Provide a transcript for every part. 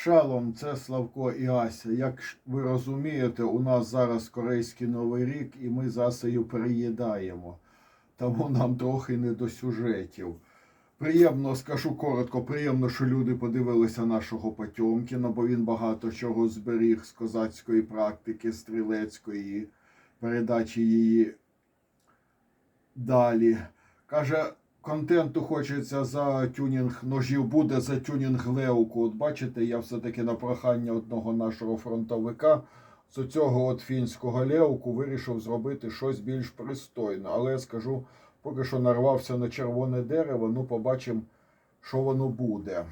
Шалом, це Славко і Ася. Як ви розумієте, у нас зараз корейський новий рік, і ми з Асею переїдаємо. Тому нам трохи не до сюжетів. Приємно, скажу коротко, приємно, що люди подивилися нашого Потьомкіна, бо він багато чого зберіг з козацької практики, стрілецької, передачі її далі. Каже, контенту хочеться за тюнінг ножів, буде за тюнінг леуку. От бачите, я все-таки на прохання одного нашого фронтовика з цього от фінського леуку вирішив зробити щось більш пристойне. Але я скажу, поки що нарвався на червоне дерево, ну побачимо, що воно буде.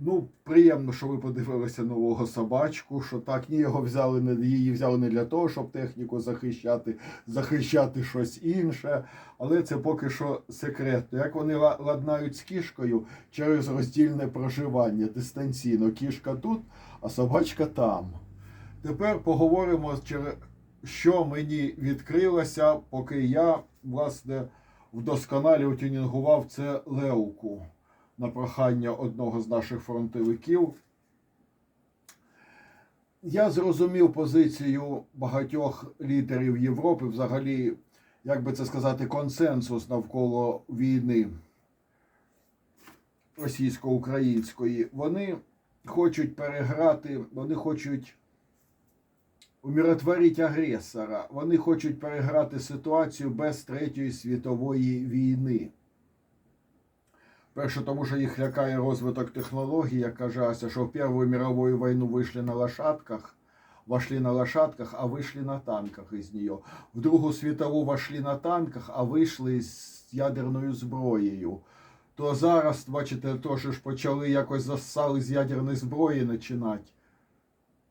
Ну, приємно, що ви подивилися нового собачку, що так, ні, його взяли не її взяли не для того, щоб техніку захищати, захищати щось інше. Але це поки що секретно. Як вони ла- ладнають з кішкою через роздільне проживання дистанційно. Кішка тут, а собачка там. Тепер поговоримо, що мені відкрилося, поки я, власне, вдосконалював, тюнінгував це леуку на прохання одного з наших фронтовиків. Я зрозумів позицію багатьох лідерів Європи, взагалі, як би це сказати, консенсус навколо війни російсько-української. Вони хочуть переграти, вони хочуть умиротворити агресора, вони хочуть переграти ситуацію без Третьої світової війни. Перше, тому що їх лякає розвиток технологій, як каже що в Першу мировую війну вийшли на лошадках, вошли на лошадках, а вийшли на танках із нее. В Другу світову вошли на танках, а вийшли з ядерною зброєю. То зараз, бачите, теж ж почали якось засали з ядерної зброї починати.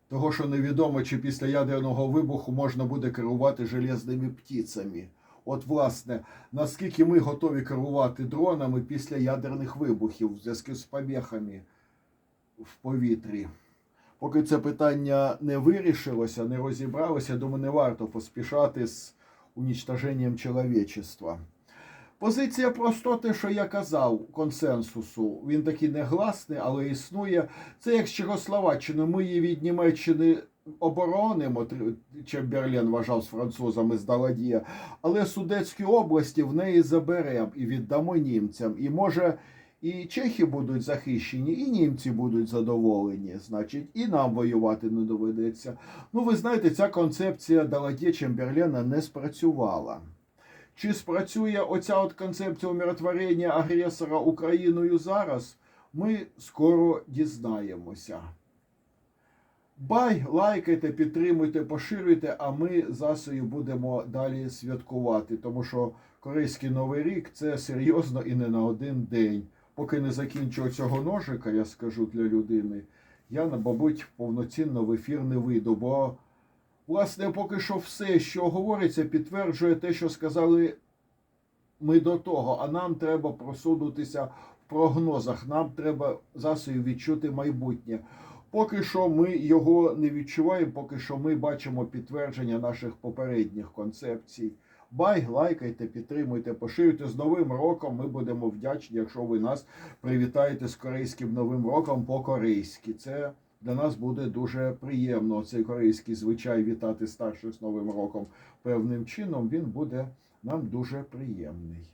Того, що невідомо, чи після ядерного вибуху можна буде керувати железними птицями. От, власне, наскільки ми готові керувати дронами після ядерних вибухів в зв'язку з помехами в повітрі. Поки це питання не вирішилося, не розібралося, думаю, не варто поспішати з унічтоженням чоловічества. Позиція просто те, що я казав, консенсусу. Він такий негласний, але існує. Це як з Чехословаччини. Ми її від Німеччини оборонимо, Чемберлен вважав з французами з Даладія, але Судецькі області в неї заберемо і віддамо німцям. І може і чехи будуть захищені, і німці будуть задоволені. Значить, і нам воювати не доведеться. Ну, ви знаєте, ця концепція Даладє Чемберлена не спрацювала. Чи спрацює оця от концепція умиротворення агресора Україною зараз? Ми скоро дізнаємося. Бай, лайкайте, підтримуйте, поширюйте, а ми з Асею будемо далі святкувати, тому що Корейський Новий рік це серйозно і не на один день. Поки не закінчу цього ножика, я скажу для людини, я, мабуть, повноцінно в ефір не вийду, бо, власне, поки що все, що говориться, підтверджує те, що сказали ми до того, а нам треба просунутися в прогнозах, нам треба засою відчути майбутнє. Поки що ми його не відчуваємо, поки що ми бачимо підтвердження наших попередніх концепцій. Бай, лайкайте, підтримуйте, поширюйте з Новим роком. Ми будемо вдячні, якщо ви нас привітаєте з корейським новим роком по-корейськи. Це для нас буде дуже приємно. Цей корейський звичай вітати старших з Новим роком певним чином. Він буде нам дуже приємний.